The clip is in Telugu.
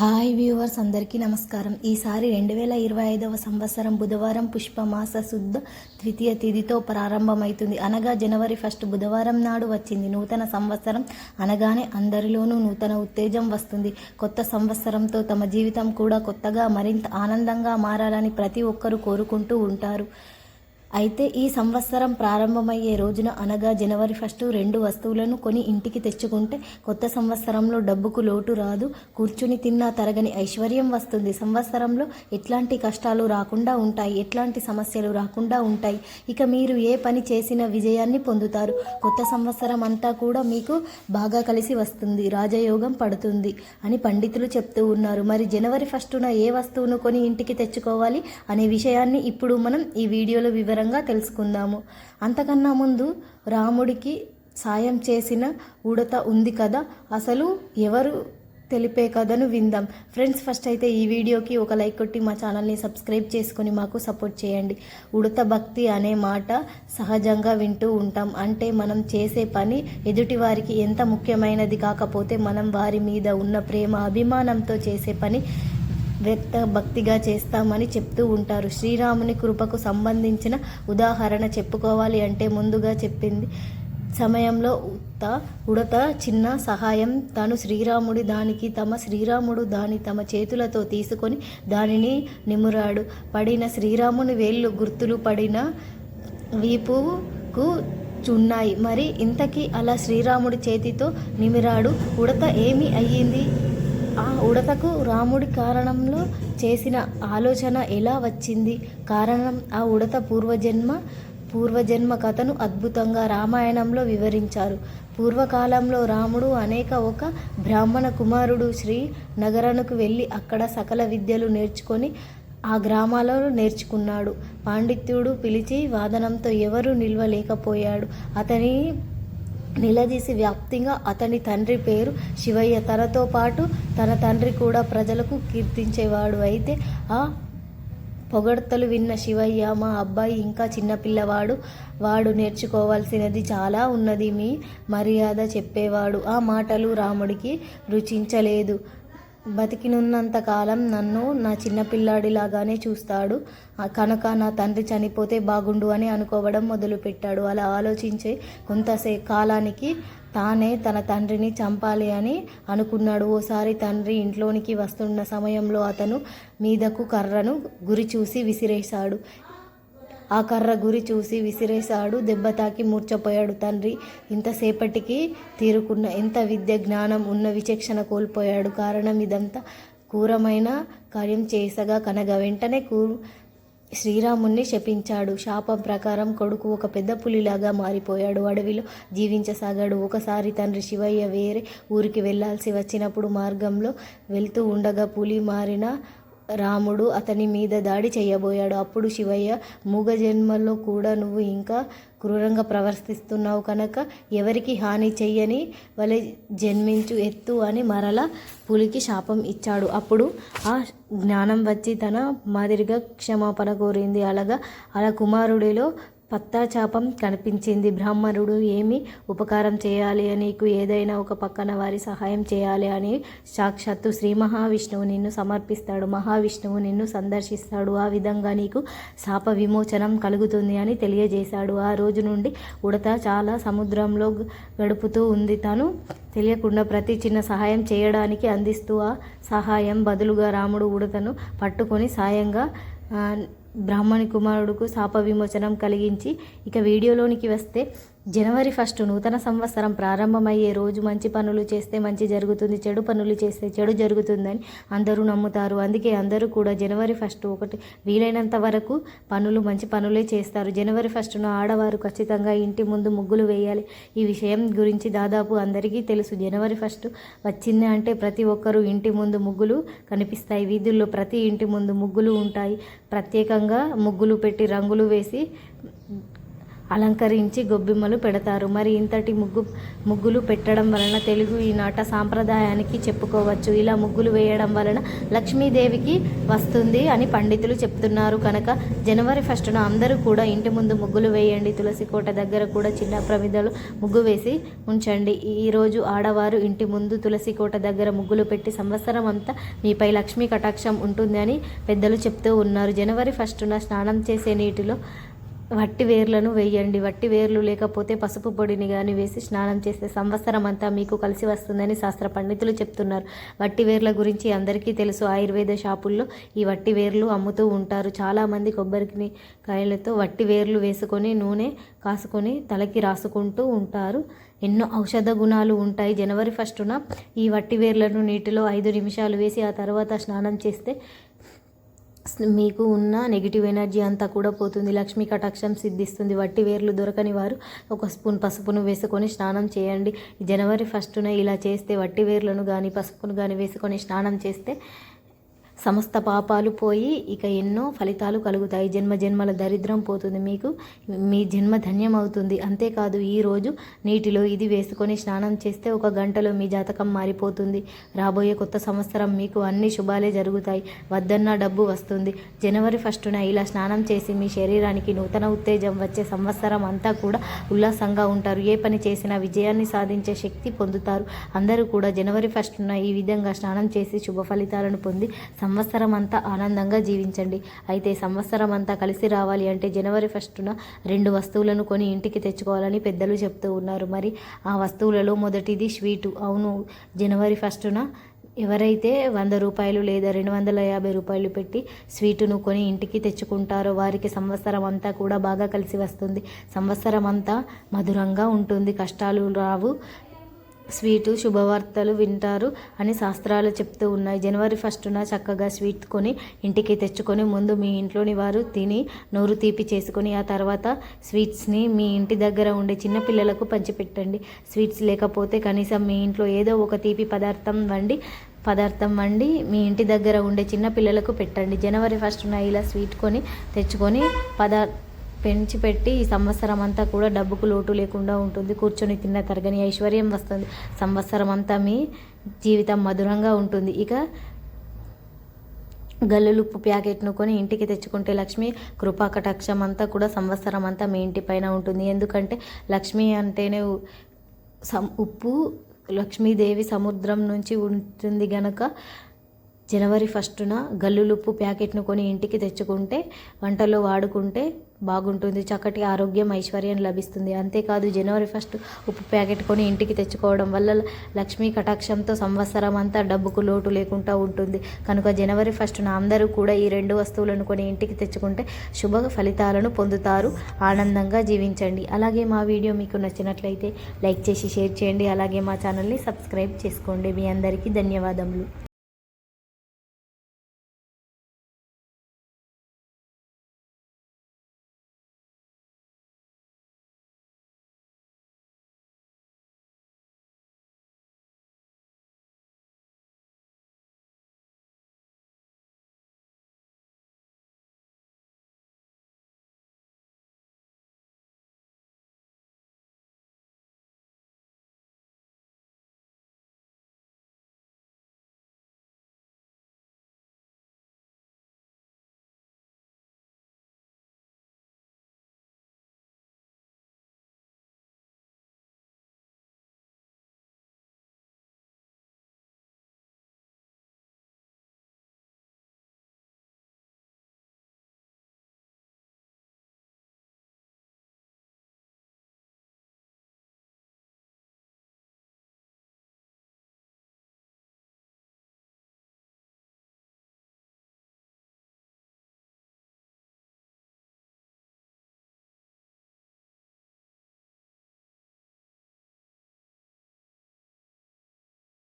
హాయ్ వ్యూవర్స్ అందరికీ నమస్కారం. ఈసారి రెండు వేల ఇరవై ఐదవ సంవత్సరం బుధవారం పుష్పమాస శుద్ధ ద్వితీయ తిథితో ప్రారంభమవుతుంది అనగా జనవరి ఫస్ట్ బుధవారం నాడు వచ్చింది. నూతన సంవత్సరం అనగానే అందరిలోనూ నూతన ఉత్తేజం వస్తుంది. కొత్త సంవత్సరంతో తమ జీవితం కూడా కొత్తగా మరింత ఆనందంగా మారాలని ప్రతి ఒక్కరూ కోరుకుంటూ ఉంటారు. అయితే ఈ సంవత్సరం ప్రారంభమయ్యే రోజున అనగా జనవరి ఫస్ట్ రెండు వస్తువులను కొని ఇంటికి తెచ్చుకుంటే కొత్త సంవత్సరంలో డబ్బుకు లోటు రాదు కూర్చుని తిన్నా తరగని ఐశ్వర్యం వస్తుంది. సంవత్సరంలో ఎట్లాంటి కష్టాలు రాకుండా ఉంటాయి ఎట్లాంటి సమస్యలు రాకుండా ఉంటాయి. ఇక మీరు ఏ పని చేసిన విజయాన్ని పొందుతారు. కొత్త సంవత్సరం అంతా కూడా మీకు బాగా కలిసి వస్తుంది రాజయోగం పడుతుంది అని పండితులు చెప్తూ ఉన్నారు. మరి జనవరి ఫస్టున ఏ వస్తువును కొని ఇంటికి తెచ్చుకోవాలి అనే విషయాన్ని ఇప్పుడు మనం ఈ వీడియోలో వివరంగా తెలుసుకుందాము. అంతకన్నా ముందు రాముడికి సాయం చేసిన ఉడత ఉంది కదా అసలు ఎవరు తెలిపే కథను విందాం. ఫ్రెండ్స్ ఫస్ట్ అయితే ఈ వీడియోకి ఒక లైక్ కొట్టి మా ఛానల్ని సబ్స్క్రైబ్ చేసుకొని మాకు సపోర్ట్ చేయండి. ఉడత భక్తి అనే మాట సహజంగా వింటూ ఉంటాం. అంటే మనం చేసే పని ఎదుటి వారికి ఎంత ముఖ్యమైనది కాకపోతే మనం వారి మీద ఉన్న ప్రేమ అభిమానంతో చేసే పని వ్యక్త భక్తిగా చేస్తామని చెప్తూ ఉంటారు. శ్రీరాముని కృపకు సంబంధించిన ఉదాహరణ చెప్పుకోవాలి అంటే ముందుగా చెప్పింది సమయంలో ఉత్త ఉడత చిన్న సహాయం తాను శ్రీరాముడి దానికి తమ శ్రీరాముడు దాని తమ చేతులతో తీసుకొని దానిని నిమురాడు. పడిన శ్రీరాముని వేళ్ళు గుర్తులు పడిన వీపుకు చున్నాయి. మరి ఇంతకీ అలా శ్రీరాముడి చేతితో నిమిరాడు. ఉడత ఏమి అయ్యింది? ఆ ఉడతకు రాముడి కారణంలో చేసిన ఆలోచన ఎలా వచ్చింది? కారణం ఆ ఉడత పూర్వజన్మ పూర్వజన్మ కథను అద్భుతంగా రామాయణంలో వివరించారు. పూర్వకాలంలో రాముడు అనేక ఒక బ్రాహ్మణ కుమారుడు శ్రీ నగరనుకు వెళ్ళి అక్కడ సకల విద్యలు నేర్చుకొని ఆ గ్రామాలలో నేర్చుకున్నాడు. పాండిత్యుడు పిలిచి వాదనంతో ఎవరూ నిల్వలేకపోయాడు. అతని నిలదీసి వ్యాప్తిగా అతని తండ్రి పేరు శివయ్య. తనతో పాటు తన తండ్రి కూడా ప్రజలకు కీర్తించేవాడు అయితే ఆ పొగడ్తలు విన్న శివయ్య మా అబ్బాయి ఇంకా చిన్నపిల్లవాడు వాడు నేర్చుకోవాల్సినది చాలా ఉన్నది మీ మర్యాద చెప్పేవాడు. ఆ మాటలు రాముడికి రుచించలేదు. బతికినున్నంత కాలం నన్ను నా చిన్నపిల్లాడిలాగానే చూస్తాడు. కనుక నా తండ్రి చనిపోతే బాగుండు అని అనుకోవడం మొదలుపెట్టాడు. అలా ఆలోచించే కొంతసే కాలానికి తానే తన తండ్రిని చంపాలి అని అనుకున్నాడు. ఓసారి తండ్రి ఇంట్లోనికి వస్తున్న సమయంలో అతను మీదకు కర్రను గురి చూసి విసిరేశాడు. ఆ కర్ర గురి చూసి విసిరేశాడు దెబ్బ తాకి మూర్చపోయాడు తండ్రి. ఇంతసేపటికి తీరుకున్న ఎంత విద్య జ్ఞానం ఉన్న విచక్షణ కోల్పోయాడు. కారణం ఇదంతా క్రూరమైన కార్యం చేసగా కనగా వెంటనే కూ శ్రీరాముణ్ణి శపించాడు. శాపం ప్రకారం కొడుకు ఒక పెద్ద పులిలాగా మారిపోయాడు. అడవిలో జీవించసాగాడు. ఒకసారి తండ్రి శివయ్య వేరే ఊరికి వెళ్ళాల్సి వచ్చినప్పుడు మార్గంలో వెళ్తూ ఉండగా పులి మారిన రాముడు అతని మీద దాడి చేయబోయాడు. అప్పుడు శివయ్య మూగ జన్మల్లో కూడా నువ్వు ఇంకా క్రూరంగా ప్రవర్తిస్తున్నావు కనుక ఎవరికి హాని చెయ్యని వలె జన్మించు ఎత్తు అని మరల పులికి శాపం ఇచ్చాడు. అప్పుడు ఆ జ్ఞానం వచ్చి తన మాదిరిగా క్షమాపణ కోరింది. అలాగా అలా కుమారుడిలో పత్తాచాపం కనిపించింది. బ్రాహ్మణుడు ఏమి ఉపకారం చేయాలి నీకు ఏదైనా ఒక పక్కన వారి సహాయం చేయాలి అని సాక్షాత్తు శ్రీ మహావిష్ణువు నిన్ను సమర్పిస్తాడు. మహావిష్ణువు నిన్ను సందర్శిస్తాడు. ఆ విధంగా నీకు శాప విమోచనం కలుగుతుంది అని తెలియజేశాడు. ఆ రోజు నుండి ఉడత చాలా సముద్రంలో గడుపుతూ ఉంది. తను తెలియకుండా ప్రతి చిన్న సహాయం చేయడానికి అందిస్తూ ఆ సహాయం బదులుగా రాముడు ఉడతను పట్టుకొని సాయంగా బ్రాహ్మణి కుమారుడుకు శాప విమోచనం కలిగించి ఇక వీడియోలోనికి వస్తే జనవరి ఫస్ట్ నూతన సంవత్సరం ప్రారంభమయ్యే రోజు మంచి పనులు చేస్తే మంచి జరుగుతుంది చెడు పనులు చేస్తే చెడు జరుగుతుందని అందరూ నమ్ముతారు. అందుకే అందరూ కూడా జనవరి ఫస్ట్ ఒకటి వీలైనంత వరకు పనులు మంచి పనులే చేస్తారు. జనవరి ఫస్ట్ను ఆడవారు ఖచ్చితంగా ఇంటి ముందు ముగ్గులు వేయాలి. ఈ విషయం గురించి దాదాపు అందరికీ తెలుసు. జనవరి ఫస్ట్ వచ్చింది అంటే ప్రతి ఒక్కరూ ఇంటి ముందు ముగ్గులు కనిపిస్తాయి. వీధుల్లో ప్రతి ఇంటి ముందు ముగ్గులు ఉంటాయి. ప్రత్యేకంగా ముగ్గులు పెట్టి రంగులు వేసి అలంకరించి గొబ్బిమ్మలు పెడతారు. మరి ఇంతటి ముగ్గు ముగ్గులు పెట్టడం వలన తెలుగు ఈనాట సాంప్రదాయానికి చెప్పుకోవచ్చు. ఇలా ముగ్గులు వేయడం వలన లక్ష్మీదేవికి వస్తుంది అని పండితులు చెప్తున్నారు. కనుక జనవరి ఫస్ట్న అందరూ కూడా ఇంటి ముందు ముగ్గులు వేయండి. తులసి కోట దగ్గర కూడా చిన్న ప్రమిదలు ముగ్గు వేసి ఉంచండి. ఈరోజు ఆడవారు ఇంటి ముందు తులసి కోట దగ్గర ముగ్గులు పెట్టి సంవత్సరం అంతా మీపై లక్ష్మీ కటాక్షం ఉంటుంది అని పెద్దలు చెప్తూ ఉన్నారు. జనవరి ఫస్ట్న స్నానం చేసే నీటిలో వట్టి వేర్లను వేయండి. వట్టి వేర్లు లేకపోతే పసుపు పొడిని కానీ వేసి స్నానం చేస్తే సంవత్సరం అంతా మీకు కలిసి వస్తుందని శాస్త్ర పండితులు చెప్తున్నారు. వట్టి వేర్ల గురించి అందరికీ తెలుసు. ఆయుర్వేద షాపుల్లో ఈ వట్టి వేర్లు అమ్ముతూ ఉంటారు. చాలామంది కొబ్బరికి కాయలతో వట్టి వేర్లు వేసుకొని నూనె కాసుకొని తలకి రాసుకుంటూ ఉంటారు. ఎన్నో ఔషధ గుణాలు ఉంటాయి. జనవరి ఫస్టున ఈ వట్టి వేర్లను నీటిలో ఐదు నిమిషాలు వేసి ఆ తర్వాత స్నానం చేస్తే మీకు ఉన్న నెగిటివ్ ఎనర్జీ అంతా కూడా పోతుంది. లక్ష్మీ కటాక్షం సిద్ధిస్తుంది. వట్టి వేర్లు దొరకని వారు ఒక స్పూన్ పసుపును వేసుకొని స్నానం చేయండి. జనవరి ఫస్టున ఇలా చేస్తే వట్టి వేర్లను కానీ పసుపును కానీ వేసుకొని స్నానం చేస్తే సమస్త పాపాలు పోయి ఇక ఎన్నో ఫలితాలు కలుగుతాయి. జన్మ జన్మల దరిద్రం పోతుంది మీకు. మీ జన్మ ధన్యం అవుతుంది అంతేకాదు ఈరోజు నీటిలో ఇది వేసుకొని స్నానం చేస్తే ఒక గంటలో మీ జాతకం మారిపోతుంది. రాబోయే కొత్త సంవత్సరం మీకు అన్ని శుభాలే జరుగుతాయి. వద్దన్న డబ్బు వస్తుంది. జనవరి ఫస్టున ఇలా స్నానం చేసి మీ శరీరానికి నూతన ఉత్తేజం వచ్చే సంవత్సరం అంతా కూడా ఉల్లాసంగా ఉంటారు. ఏ పని చేసినా విజయాన్ని సాధించే శక్తి పొందుతారు. అందరూ కూడా జనవరి ఫస్టున ఈ విధంగా స్నానం చేసి శుభ ఫలితాలను పొంది సంవత్సరం అంతా ఆనందంగా జీవించండి. అయితే సంవత్సరం అంతా కలిసి రావాలి అంటే జనవరి ఫస్టున రెండు వస్తువులను కొని ఇంటికి తెచ్చుకోవాలని పెద్దలు చెప్తూ ఉన్నారు. మరి ఆ వస్తువులలో మొదటిది స్వీటు. అవును జనవరి ఫస్టున ఎవరైతే వంద రూపాయలు లేదా రెండు వందల యాభై రూపాయలు పెట్టి స్వీటును కొని ఇంటికి తెచ్చుకుంటారో వారికి సంవత్సరం అంతా కూడా బాగా కలిసి వస్తుంది. సంవత్సరం అంతా మధురంగా ఉంటుంది. కష్టాలు రావు. స్వీటు శుభవార్తలు వింటారు అని శాస్త్రాలు చెప్తూ ఉన్నాయి. జనవరి ఫస్టున చక్కగా స్వీట్ కొని ఇంటికి తెచ్చుకొని ముందు మీ ఇంట్లోని వారు తిని నోరు తీపి చేసుకొని ఆ తర్వాత స్వీట్స్ని మీ ఇంటి దగ్గర ఉండే చిన్నపిల్లలకు పంచిపెట్టండి. స్వీట్స్ లేకపోతే కనీసం మీ ఇంట్లో ఏదో ఒక తీపి పదార్థం వండి పదార్థం వండి మీ ఇంటి దగ్గర ఉండే చిన్న పిల్లలకు పెట్టండి. జనవరి ఫస్ట్న ఇలా స్వీట్ కొని తెచ్చుకొని పదార్థ పెంచి పెట్టి ఈ సంవత్సరం అంతా కూడా డబ్బుకు లోటు లేకుండా ఉంటుంది. కూర్చొని తిన్న తరగని ఐశ్వర్యం వస్తుంది. సంవత్సరం అంతా మీ జీవితం మధురంగా ఉంటుంది. ఇక గల్లులుప్పు ప్యాకెట్ను కొని ఇంటికి తెచ్చుకుంటే లక్ష్మి కృపాకటాక్షం అంతా కూడా సంవత్సరం అంతా మీ ఇంటి పైన ఉంటుంది. ఎందుకంటే లక్ష్మి అంటేనే సం ఉప్పు లక్ష్మీదేవి సముద్రం నుంచి ఉంటుంది గనక జనవరి ఫస్టున గల్లులుప్పు ప్యాకెట్ను కొని ఇంటికి తెచ్చుకుంటే వంటలో వాడుకుంటే బాగుంటుంది. చక్కటి ఆరోగ్యం ఐశ్వర్యం లభిస్తుంది. అంతేకాదు జనవరి ఫస్ట్ ఉప్పు ప్యాకెట్ కొని ఇంటికి తెచ్చుకోవడం వల్ల లక్ష్మీ కటాక్షంతో సంవత్సరం అంతా డబ్బుకు లోటు లేకుండా ఉంటుంది. కనుక జనవరి ఫస్ట్న అందరూ కూడా ఈ రెండు వస్తువులను కొని ఇంటికి తెచ్చుకుంటే శుభ ఫలితాలను పొందుతారు. ఆనందంగా జీవించండి. అలాగే మా వీడియో మీకు నచ్చినట్లయితే లైక్ చేసి షేర్ చేయండి. అలాగే మా ఛానల్ని సబ్స్క్రైబ్ చేసుకోండి. మీ అందరికీ ధన్యవాదములు.